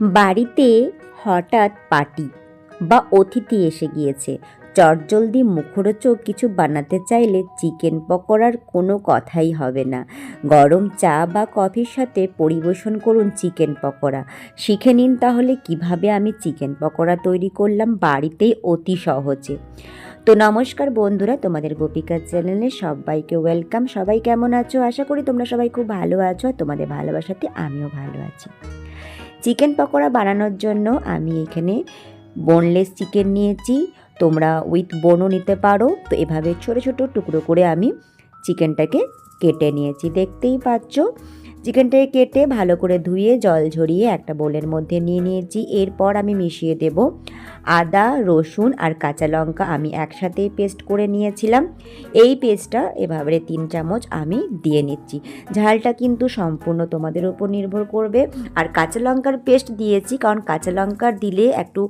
বাড়িতে হঠাৎ পার্টি বা অতিথি এসে গিয়েছে। চটজলদি মুখরোচক কিছু বানাতে চাইলে চিকেন পকোড়ার কোনো কথাই হবে না। গরম চা বা কফির সাথে পরিবেশন করুন চিকেন পকোড়া। শিখে নিন তাহলে কীভাবে আমি চিকেন পকোড়া তৈরি করলাম বাড়িতেই অতি সহজে। তো নমস্কার বন্ধুরা, তোমাদের গোপিকা চ্যানেলে সবাইকে ওয়েলকাম। সবাই কেমন আছো? আশা করি তোমরা সবাই খুব ভালো আছো। আর তোমাদের ভালোবাসাতে আমিও ভালো আছি। চিকেন পকোড়া বানানোর জন্য আমি এখানে বোনলেস চিকেন নিয়েছি। তোমরা উইথ বোনও নিতে পারো। তো এভাবে ছোট ছোট টুকরো করে আমি চিকেনটাকে কেটে নিয়েছি। দেখতেই পাচ্ছ? চিকেনটাকে কেটে ভালো করে ধুয়ে জল ঝরিয়ে একটা বোলের মধ্যে নিয়ে নিয়েছি। এরপর আমি মিশিয়ে দেব আদা, রসুন আর কাঁচা লঙ্কা আমি একসাথে পেস্ট করে নিয়েছিলাম। এই পেস্টটা এভাবে তিন চামচ আমি দিয়ে নিচ্ছি। ঝালটা কিন্তু সম্পূর্ণ তোমাদের উপর নির্ভর করবে। আর কাঁচা লঙ্কার পেস্ট দিয়েছি কারণ কাঁচা লঙ্কার দিলে একটু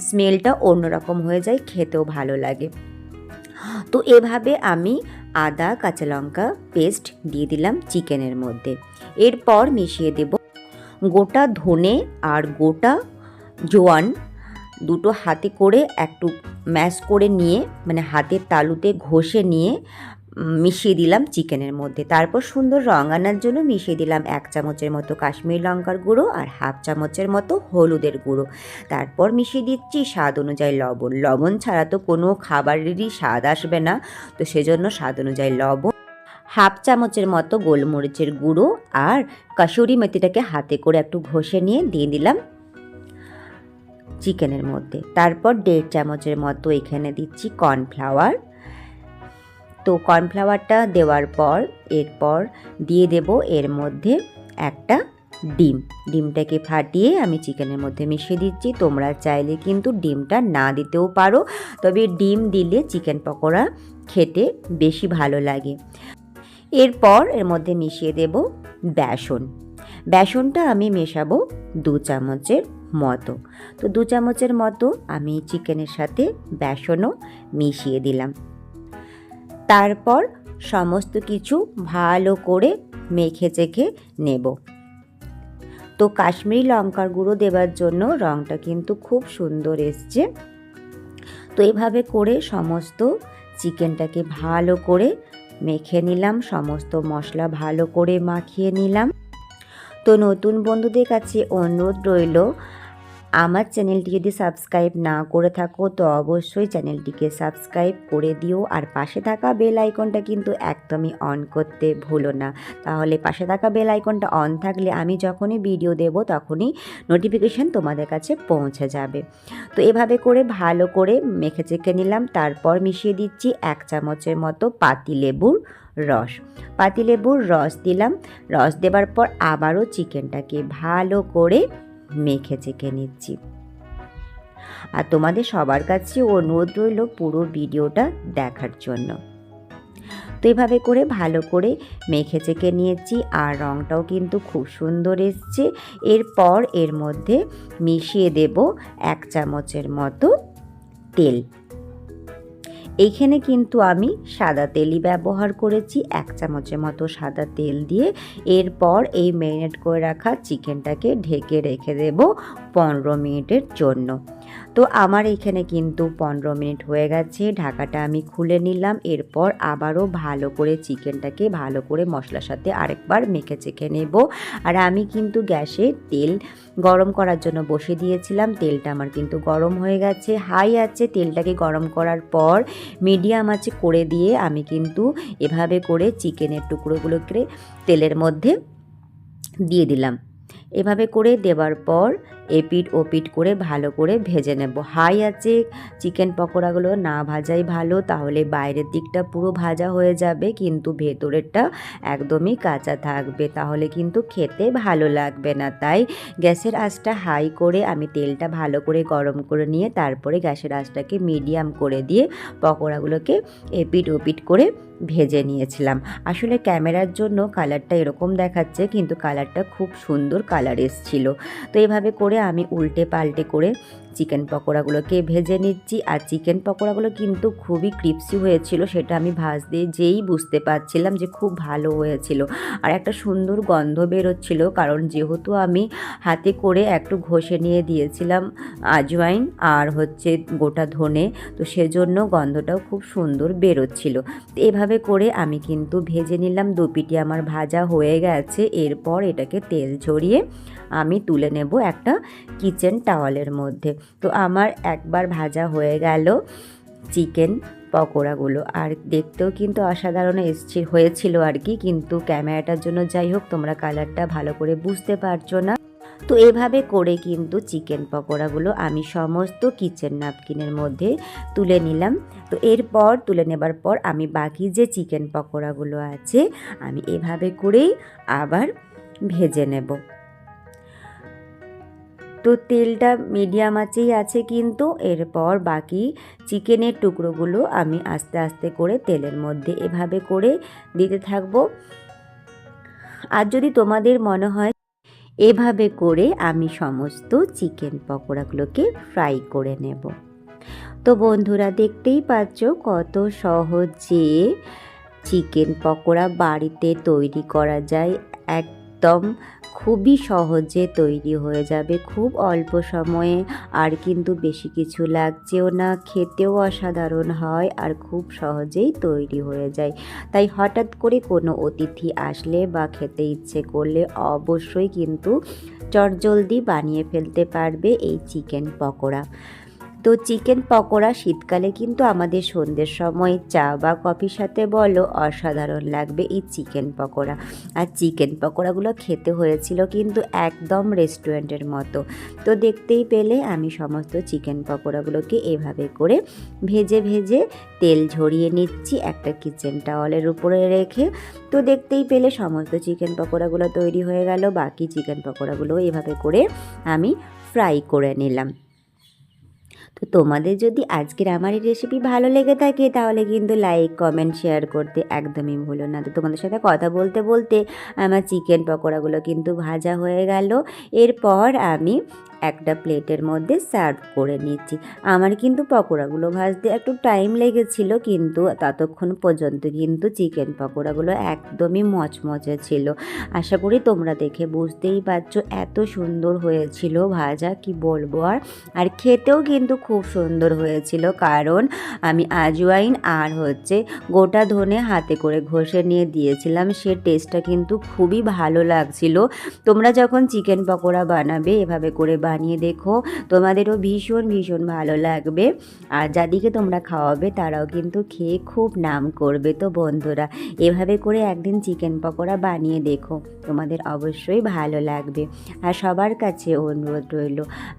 স্মেলটা অন্যরকম হয়ে যায়, খেতেও ভালো লাগে। তো এভাবে আমি আদা, কাঁচা লঙ্কা পেস্ট দিয়ে দিলাম চিকেনের মধ্যে। এরপর মিশিয়ে দেব গোটা ধনে আর গোটা জোয়ান দুটো হাতে করে একটু ম্যাশ করে নিয়ে মানে হাতের তালুতে ঘষে নিয়ে মিশিয়ে দিলাম চিকেনের মধ্যে। তারপর সুন্দর রং আনার জন্য মিশিয়ে দিলাম এক চামচের মতো কাশ্মীর লঙ্কার গুঁড়ো আর হাফ চামচের মতো হলুদের গুঁড়ো। তারপর মিশিয়ে দিচ্ছি স্বাদ অনুযায়ী লবণ। লবণ ছাড়া তো কোনো খাবারেরই স্বাদ আসবে না, তো সেজন্য স্বাদ অনুযায়ী লবণ হাফ চামচের মতো গোলমরিচের গুঁড়ো আর কাসুরি মেথিটাকে হাতে করে একটু ঘষে নিয়ে দিয়ে দিলাম চিকেনের মধ্যে। তারপর দেড় চামচের মতো এখানে দিচ্ছি কর্নফ্লাওয়ার। তো কর্নফ্লাওয়ারটা দেওয়ার পর, এরপর দিয়ে দেব এর মধ্যে একটা ডিম। ডিমটাকে ফাটিয়ে আমি চিকেনের মধ্যে মিশিয়ে দিচ্ছি। তোমরা চাইলে কিন্তু ডিমটা না দিতেও পারো, তবে ডিম দিলে চিকেন পকোড়া খেতে বেশি ভালো লাগে। এরপর এর মধ্যে মিশিয়ে দেব বেসন। বেসনটা আমি মেশাবো দু চামচের মতো। তো দু চামচের মতো আমি চিকেনের সাথে বেসনও মিশিয়ে দিলাম। তারপর সমস্ত কিছু ভালো করে মেখে চেখে নেব। তো কাশ্মীরি লঙ্কার গুঁড়ো দেওয়ার জন্য রঙটা কিন্তু খুব সুন্দর এসছে। তো এভাবে করে সমস্ত চিকেনটাকে ভালো করে মেখে নিলাম সমস্ত মশলা ভালো করে মাখিয়ে নিলাম। তো নতুন বন্ধুদের কাছে অনুরোধ রইল আমার চ্যানেলটি যদি সাবস্ক্রাইব না করে থাকো, তো অবশ্যই চ্যানেলটিকে সাবস্ক্রাইব করে দিও। আর পাশে থাকা বেল আইকনটা কিন্তু একদমই অন করতে ভুলো না। তাহলে পাশে থাকা বেল আইকনটা অন থাকলে আমি যখনই ভিডিও দেব, তখনই নোটিফিকেশান তোমাদের কাছে পৌঁছে যাবে। তো এভাবে করে ভালো করে মেখে চেখে নিলাম। তারপর মিশিয়ে দিচ্ছি এক চামচের মতো পাতিলেবুর রস। পাতিলেবুর রস দিলাম। রস দেবার পর আবারও চিকেনটাকে ভালো করে মেখে চেখে নিচ্ছি। আর তোমাদের সবার কাছে অনুরোধ রইল পুরো ভিডিওটা দেখার জন্য। তো এভাবে করে ভালো করে মেখে চেকে নিয়েছি আর রঙটাও কিন্তু খুব সুন্দর এসছে। এরপর এর মধ্যে মিশিয়ে দেব এক চামচের মতো তেল। এইখানে কিন্তু আমি সাদা তেলই ব্যবহার করেছি, এক চামচের মতো সাদা তেল দিয়ে। এরপর এই ম্যারিনেট করে রাখা চিকেনটাকে ঢেকে রেখে দেব পনেরো মিনিটের জন্য। তো আমার এখানে কিন্তু পনেরো মিনিট হয়ে গেছে। ঢাকাটা আমি খুলে নিলাম। এরপর আবারও ভালো করে চিকেনটাকে ভালো করে মশলার সাথে আরেকবার মেখে চেখে নেব। আর আমি কিন্তু গ্যাসে তেল গরম করার জন্য বসে দিয়েছিলাম। তেলটা আমার কিন্তু গরম হয়ে গেছে। হাই আছে, তেলটাকে গরম করার পর মিডিয়াম আছে করে দিয়ে আমি কিন্তু এভাবে করে চিকেনের টুকরোগুলোকে তেলের মধ্যে দিয়ে দিলাম। এভাবে করে দেওয়ার পর এপিট ওপিট করে ভালো করে ভেজে নেব। হাই আছে, চিকেন পকোড়াগুলো না ভাজাই ভালো, তাহলে বাইরের দিকটা পুরো ভাজা হয়ে যাবে, কিন্তু ভেতরেরটা একদমই কাঁচা থাকবে, তাহলে কিন্তু খেতে ভালো লাগবে না। তাই গ্যাসের আঁচটা হাই করে আমি তেলটা ভালো করে গরম করে নিয়ে তারপরে গ্যাসের আঁচটাকে মিডিয়াম করে দিয়ে পকোড়াগুলোকে এপিট ওপিট করে ভেজে নিয়েছিলাম। আসলে ক্যামেরার জন্য কালারটা এরকম দেখাচ্ছে, কিন্তু কালারটা খুব সুন্দর কালার এসছিল। তো এভাবে করে আমি উল্টে পাল্টে করে চিকেন পকোড়াগুলোকে ভেজে নিচ্ছি। আর চিকেন পকোড়াগুলো কিন্তু খুবই ক্রিপসি হয়েছিল, সেটা আমি ভাজ দিয়ে যেই বুঝতে পারছিলাম যে খুব ভালো হয়েছিল। আর একটা সুন্দর গন্ধ বেরোচ্ছিল, কারণ যেহেতু আমি হাতে করে একটু ঘষে নিয়ে দিয়েছিলাম আজওয়াইন আর হচ্ছে গোটা ধনে, তো সেজন্য গন্ধটাও খুব সুন্দর বেরোচ্ছিল। এভাবে করে আমি কিন্তু ভেজে নিলাম দুপিটি আমার ভাজা হয়ে গেছে। এরপর এটাকে তেল ঝরিয়ে আমি তুলে নেব একটা কিচেন টাওয়ালের মধ্যে। তো আমার একবার ভাজা হয়ে গেল চিকেন পকোড়াগুলো। আর দেখতেও কিন্তু অসাধারণ এসছে, হয়েছিল আর কি, কিন্তু ক্যামেরাটার জন্য যাই হোক, তোমরা কালারটা ভালো করে বুঝতে পারছ না। তো এভাবে করে কিন্তু চিকেন পকোড়াগুলো আমি সমস্ত কিচেন নাপকিনের মধ্যে তুলে নিলাম। তো এরপর, তুলে নেবার পর আমি বাকি যে চিকেন পকোড়াগুলো আছে, আমি এভাবে করেই আবার ভেজে নেব। তো তেলটা মিডিয়াম আঁচেই আছে কিন্তু এরপর বাকি চিকেনের টুকরোগুলো আমি আস্তে আস্তে করে তেলের মধ্যে এভাবে করে দিতে থাকব। আর যদি তোমাদের মনে হয় এভাবে করে আমি সমস্ত চিকেন পকোড়াগুলোকে ফ্রাই করে নেব। তো বন্ধুরা দেখতেই পাচ্ছ কত সহজে চিকেন পকোড়া বাড়িতে তৈরি করা যায়। একদম খুবই সহজে তৈরি হয়ে যাবে, খুব অল্প সময়ে। আর কিন্তু বেশি কিছু লাগছেও না, খেতেও অসাধারণ হয় আর খুব সহজেই তৈরি হয়ে যায়। তাই হঠাৎ করে কোনো অতিথি আসলে বা খেতে ইচ্ছে করলে অবশ্যই কিন্তু চটজলদি বানিয়ে ফেলতে পারবে এই চিকেন পকোড়া। তো চিকেন পকোড়া শীতকালে কিন্তু আমাদের সন্ধ্যের সময় চা বা কফির সাথে বলো অসাধারণ লাগবে এই চিকেন পকোড়া। আর চিকেন পকোড়াগুলো খেতে হয়েছিল কিন্তু একদম রেস্টুরেন্টের মতো। তো দেখতেই পেলে আমি সমস্ত চিকেন পকোড়াগুলোকে এভাবে করে ভেজে ভেজে তেল ঝরিয়ে নিচ্ছি একটা কিচেন টাওয়ালের উপরে রেখে। তো দেখতেই পেলে সমস্ত চিকেন পকোড়াগুলো তৈরি হয়ে গেল, বাকি চিকেন পকোড়াগুলো এভাবে করে আমি ফ্রাই করে নিলাম। তো তোমাদের যদি আজকের আমার এই রেসিপি ভালো লেগে থাকে, তাহলে কিন্তু লাইক কমেন্ট শেয়ার করতে একদমই ভুলো না। তো তোমাদের সাথে কথা বলতে বলতে আমার চিকেন পকোড়াগুলো কিন্তু ভাজা হয়ে গেল। এরপর আমি একটা প্লেটের মধ্যে সার্ভ করে নিচ্ছি। আমার কিন্তু পকোড়াগুলো ভাজতে একটু টাইম লেগেছিল, কিন্তু ততক্ষণ পর্যন্ত কিন্তু চিকেন পকোড়াগুলো একদমই মচমচে ছিল। আশা করি তোমরা দেখে বুঝতেই পারছ, এত সুন্দর হয়েছিল ভাজা, কি বলব আর। আর খেতেও কিন্তু খুব সুন্দর হয়েছিল। কারণ আমি আজওয়াইন আর হচ্ছে গোটা ধনে হাতে করে ঘষে নিয়ে দিয়েছিলাম। সে টেস্টটা কিন্তু খুবই ভালো লাগছিল। তোমরা যখন চিকেন পকোড়া বানাবে, এভাবে করে বানিয়ে দেখো। তোমাদেরও ভীষণ ভীষণ ভালো লাগবে। আর যাদিকে তোমরা খাওয়াবে, তারাও কিন্তু খেয়ে খুব নাম করবে। তো বন্ধুরা, এভাবে করে একদিন চিকেন পকোড়া বানিয়ে দেখো। তোমাদের অবশ্যই ভালো লাগবে। আর সবার কাছে অনুরোধ রইল,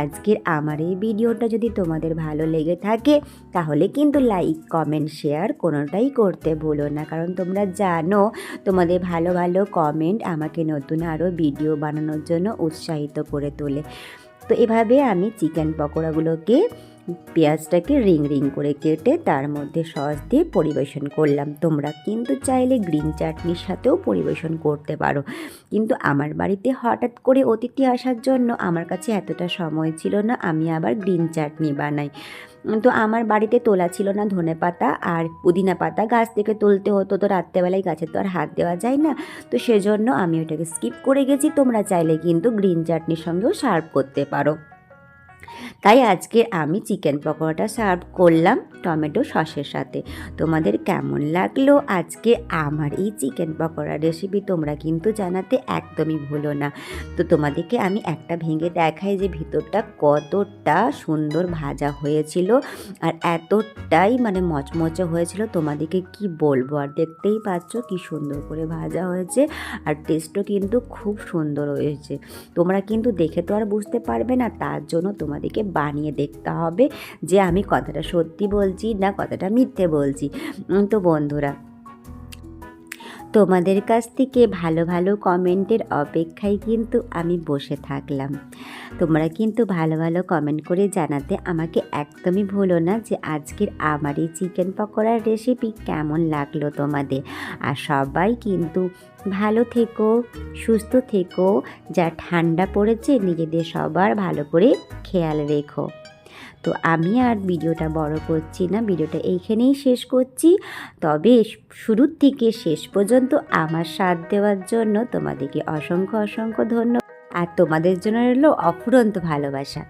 আজকের আমার এই ভিডিওটা যদি তোমাদের ভালো লেগে থাকে, তাহলে কিন্তু লাইক কমেন্ট শেয়ার কোনোটাই করতে ভুলো না। কারণ তোমরা জানো, তোমাদের ভালো ভালো কমেন্ট আমাকে নতুন আরও ভিডিও বানানোর জন্য উৎসাহিত করে তোলে। তো এভাবে আমি চিকেন পকোড়াগুলোকে পেঁয়াজটাকে রিং রিং করে কেটে তার মধ্যে সস দিয়ে পরিবেশন করলাম। তোমরা কিন্তু চাইলে গ্রিন চাটনির সাথেও পরিবেশন করতে পারো। কিন্তু আমার বাড়িতে হঠাৎ করে অতিথি আসার জন্য আমার কাছে এতটা সময় ছিল না, আমি আবার গ্রিন চাটনি বানাই। তো আমার বাড়িতে তোলা ছিল না ধনে পাতা আর পুদিনা পাতা। গাছ থেকে তুলতে হতো তো রাত্রেবেলায় গাছে তো আর হাত দেওয়া যায় না। তো সেজন্য আমি ওটাকে স্কিপ করে গেছি। তোমরা চাইলে কিন্তু গ্রিন চাটনির সঙ্গেও সার্ভ করতে পারো। তাই আজকে আমি চিকেন পকোড়াটা সার্ভ করলাম টমেটো সসের সাথে। তোমাদের কেমন লাগল আজকে আমার এই চিকেন পকোড়া রেসিপি তোমরা কিন্তু জানাতে একদমই ভুলো না। তো তোমাদেরকে আমি একটা ভেঙে দেখাই যে ভিতরটা কতটা সুন্দর ভাজা হয়েছিল আর এতটাই মানে মচমচে হয়েছিল, তোমাদেরকে কি বলব? আর দেখতেই পাচ্ছ কি সুন্দর করে ভাজা হয়েছে আর টেস্টও কিন্তু খুব সুন্দর হয়েছে। তোমরা কিন্তু দেখে তো আর বুঝতে পারবে না, তার জন্য তোমাদেরকে বানিয়ে দেখতে হবে যে আমি কথাটা সত্যি বলছি না কথাটা মিথ্যে বলছি। তো বন্ধুরা, তোমাদের কাছ থেকে ভালো ভালো কমেন্টের অপেক্ষায় কিন্তু আমি বসে থাকলাম। তোমরা কিন্তু ভালো ভালো কমেন্ট করে জানাতে আমাকে একদমই ভুলো না যে আজকের আমার এই চিকেন পকোড়ার রেসিপি কেমন লাগল তোমাদের। আর সবাই কিন্তু ভালো থেকো, সুস্থ থেকো, যা ঠান্ডা পড়েছে নিজেদের সবার ভালো করে খেয়াল রেখো। তো আমি আর ভিডিওটা বড় করছি না, ভিডিওটা এইখানেই শেষ করছি। তবে শুরুর থেকে শেষ পর্যন্ত আমার সাথ দেওয়ার জন্য তোমাদেরকে অসংখ্য অসংখ্য ধন্যবাদ। আর তোমাদের জন্য রইল অফুরন্ত ভালোবাসা।